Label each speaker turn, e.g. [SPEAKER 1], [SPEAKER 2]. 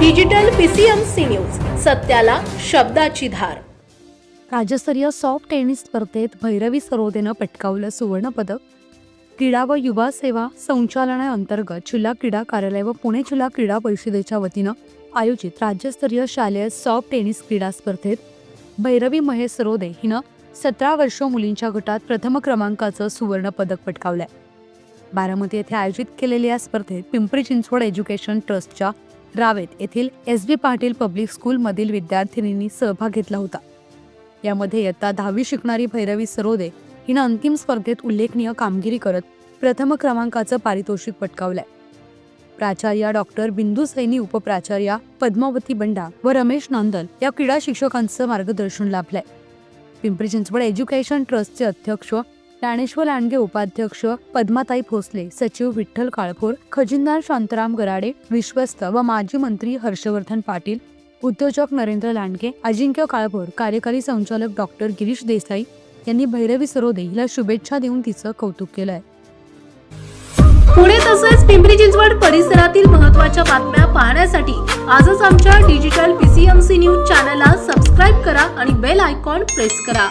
[SPEAKER 1] Digital PCMC news सत्याला शब्दाची धार.
[SPEAKER 2] राज्यस्तरीय soft tennis स्पर्धेत भैरवी सरोदेनं पटकावलं सुवर्णपदक क्रीडा व युवा सेवा संचालनाअंतर्गत जिल्हा क्रीडा कार्यालय व पुणे जिल्हा क्रीडा परिषदेच्या वतीनं आयोजित राज्यस्तरीय शालेय सॉफ्ट टेनिस क्रीडा स्पर्धेत भैरवी महेश सरोदे हिनं सतरा वर्ष मुलींच्या गटात प्रथम क्रमांकाचं सुवर्णपदक पटकावलं आहे बारामती येथे आयोजित केलेल्या या स्पर्धेत पिंपरी चिंचवड एज्युकेशन ट्रस्टच्या रावेत येथील एस बी पाटील पब्लिक स्कूलमधील विद्यार्थिनींनी सहभाग घेतला होता. यामध्ये इयत्ता दहावी शिकणारी भैरवी सरोदे हिनं अंतिम स्पर्धेत उल्लेखनीय कामगिरी करत प्रथम क्रमांकाचं पारितोषिक पटकावलंय. प्राचार्या डॉक्टर बिंदू सैनी उपप्राचार्या पद्मावती बंडा व रमेश नांदल या क्रीडा शिक्षकांचं मार्गदर्शन लाभलंय. पिंपरी चिंचवड एज्युकेशन ट्रस्टचे अध्यक्ष ज्ञानेश्वर लांडगे उपाध्यक्ष पद्माताई भोसले सचिव विठ्ठल काळभोर खजिनदार शांताराम गराडे विश्वस्त व माजी मंत्री हर्षवर्धन पाटील उद्योजक नरेंद्र लांडगे अजिंक्य काळभोर कार्यकारी संचालक डॉक्टर गिरीश देसाई यांनी भैरवी सरोदे हिला शुभेच्छा देऊन तिचं कौतुक केलंय.
[SPEAKER 1] पुणे तसेच पिंपरी चिंचवड परिसरातील महत्त्वाच्या बातम्या पाहण्यासाठी आजच आमच्या डिजिटल पीसीएमसी न्यूज चॅनलला सबस्क्राईब करा आणि बेल आयकॉन प्रेस करा.